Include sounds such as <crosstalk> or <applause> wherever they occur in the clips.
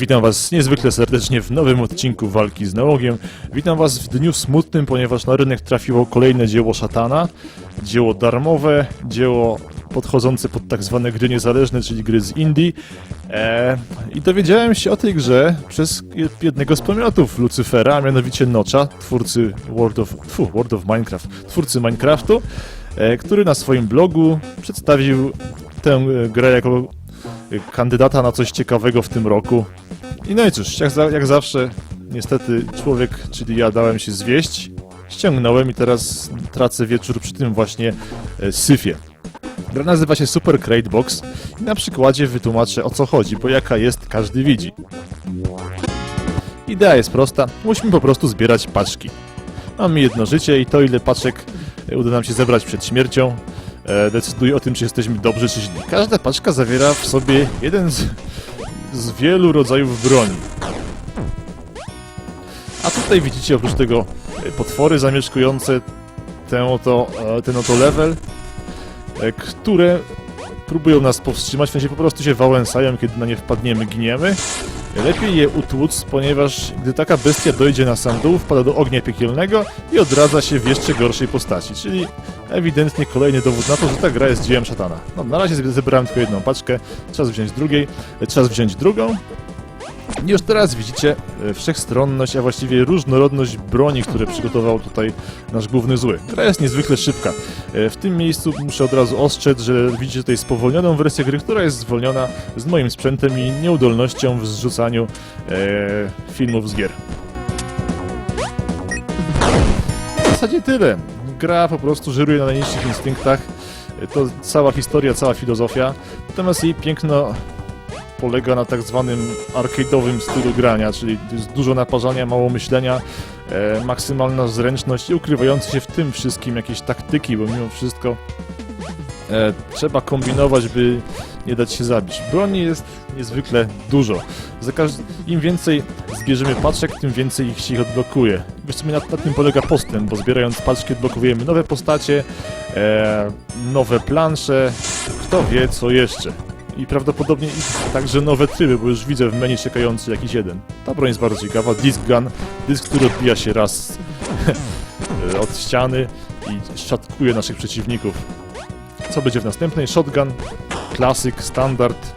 Witam Was niezwykle serdecznie w nowym odcinku Walki z Nałogiem. Witam Was w dniu smutnym, ponieważ na rynek trafiło kolejne dzieło szatana. Dzieło darmowe, dzieło podchodzące pod tak zwane gry niezależne, czyli gry z Indii. Eee, I dowiedziałem się o tej grze przez jednego z pomiotów Lucyfera, a mianowicie Notcha, twórcy World of, tfu, World of Minecraft, twórcy Minecraftu, e, który na swoim blogu przedstawił tę e, grę jako kandydata na coś ciekawego w tym roku. I no i cóż, jak, za, jak zawsze, niestety człowiek, czyli ja, dałem się zwieść, ściągnąłem i teraz tracę wieczór przy tym właśnie e, syfie. Gra nazywa się Super Crate Box i na przykładzie wytłumaczę o co chodzi, bo jaka jest, każdy widzi. Idea jest prosta, musimy po prostu zbierać paczki. Mamy jedno życie i to ile paczek e, uda nam się zebrać przed śmiercią decyduje o tym, czy jesteśmy dobrzy, czy źli. Każda paczka zawiera w sobie jeden z, z wielu rodzajów broni. A tutaj widzicie oprócz tego e, potwory zamieszkujące ten oto, e, ten oto level, e, które próbują nas powstrzymać, w sensie po prostu się wałęsają, kiedy na nie wpadniemy, giniemy. Lepiej je utłuc, ponieważ gdy taka bestia dojdzie na sam dół, wpada do ognia piekielnego i odradza się w jeszcze gorszej postaci, czyli ewidentnie kolejny dowód na to, że ta gra jest dziełem szatana. No, na razie ze- zebrałem tylko jedną paczkę, czas wziąć drugiej, e, czas wziąć drugą. Już teraz widzicie e, wszechstronność, a właściwie różnorodność broni, które przygotował tutaj nasz główny zły. Gra jest niezwykle szybka. E, W tym miejscu muszę od razu ostrzec, że widzicie tutaj spowolnioną wersję gry, która jest zwolniona z moim sprzętem i nieudolnością w zrzucaniu e, filmów z gier. W zasadzie tyle. Gra po prostu żyruje na najniższych instynktach. E, To cała historia, cała filozofia. Natomiast jej piękno polega na tak zwanym arcade'owym stylu grania, czyli jest dużo naparzania, mało myślenia, e, maksymalna zręczność i ukrywające się w tym wszystkim jakieś taktyki, bo mimo wszystko e, trzeba kombinować, by nie dać się zabić. Broni jest niezwykle dużo. Im więcej zbierzemy paczek, tym więcej ich się ich odblokuje. Wiesz co, na, na tym polega postęp, bo zbierając paczki odblokujemy nowe postacie, e, nowe plansze, kto wie co jeszcze. I prawdopodobnie także nowe tryby, bo już widzę w menu czekający jakiś jeden. Ta broń jest bardzo ciekawa. Disc gun, dysk, który odbija się raz <laughs> od ściany i szatkuje naszych przeciwników. Co będzie w następnej? Shotgun, klasyk, standard.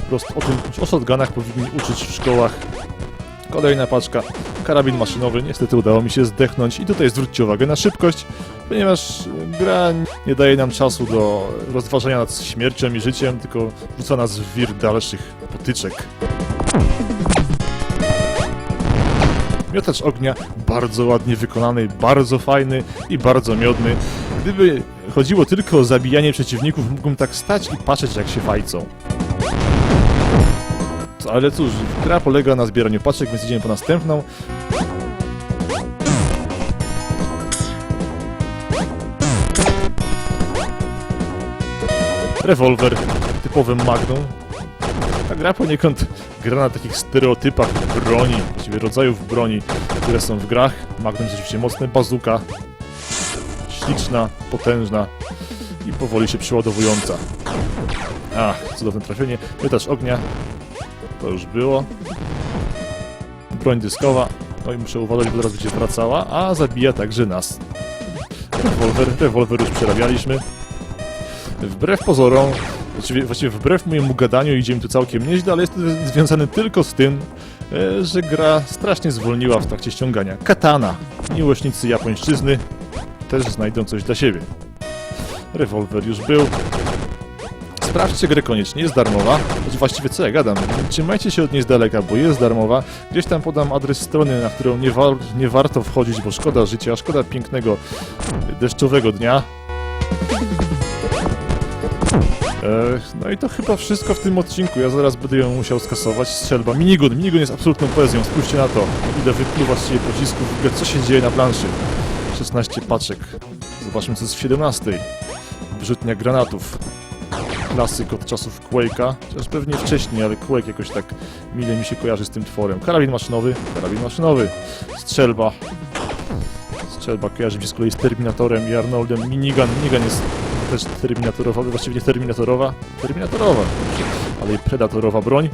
Po prostu o tym, o shotgunach powinni uczyć w szkołach. Kolejna paczka, karabin maszynowy. Niestety udało mi się zdechnąć i tutaj zwróćcie uwagę na szybkość, ponieważ gra nie daje nam czasu do rozważania nad śmiercią i życiem, tylko rzuca nas w wir dalszych potyczek. Miotacz ognia bardzo ładnie wykonany, bardzo fajny i bardzo miodny. Gdyby chodziło tylko o zabijanie przeciwników, mógłbym tak stać i patrzeć jak się fajcą. Ale cóż, gra polega na zbieraniu paczek, więc idziemy po następną. Rewolwer, typowym magnum. Ta gra poniekąd gra na takich stereotypach broni, właściwie rodzajów broni, które są w grach. Magnum jest oczywiście mocne, bazuka, śliczna, potężna i powoli się przeładowująca. Ach, cudowne trafienie. Miotacz ognia, to już było. Broń dyskowa. No i muszę uważać, bo zaraz będzie wracała, a zabija także nas. Rewolwer, rewolwer już przerabialiśmy. Wbrew pozorom, właściwie, wbrew mojemu gadaniu idzie mi tu całkiem nieźle, ale jest to związane tylko z tym, e, że gra strasznie zwolniła w trakcie ściągania. Katana. Miłośnicy japońszczyzny też znajdą coś dla siebie. Rewolwer już był. Sprawdźcie grę koniecznie, jest darmowa. Choć właściwie co ja gadam, trzymajcie się od niej z daleka, bo jest darmowa. Gdzieś tam podam adres strony, na którą nie, nie warto wchodzić, bo szkoda życia, szkoda pięknego deszczowego dnia. No i to chyba wszystko w tym odcinku. Ja zaraz będę ją musiał skasować. Strzelba. Minigun. Minigun jest absolutną poezją. Spójrzcie na to. Ile wypluwa z pocisków. W ogóle co się dzieje na planszy? 16 paczek. Zobaczmy co jest w 17. Brzutnia granatów. Klasyk od czasów Quake'a. Chociaż pewnie wcześniej, ale Quake jakoś tak mile mi się kojarzy z tym tworem. Karabin maszynowy. Karabin maszynowy. Strzelba. Strzelba kojarzy mi się z kolei z Terminatorem i Arnoldem. Minigun. Minigun jest też terminatorowa, właściwie nie terminatorowa, terminatorowa, ale i predatorowa broń.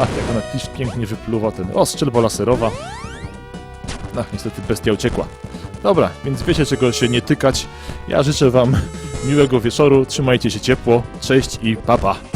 Ach, jak ona pisz pięknie wypluwa ten... O, strzelba laserowa. Ach, niestety bestia uciekła. Dobra, więc wiecie czego się nie tykać. Ja życzę wam miłego wieczoru, trzymajcie się ciepło, cześć i papa. Pa.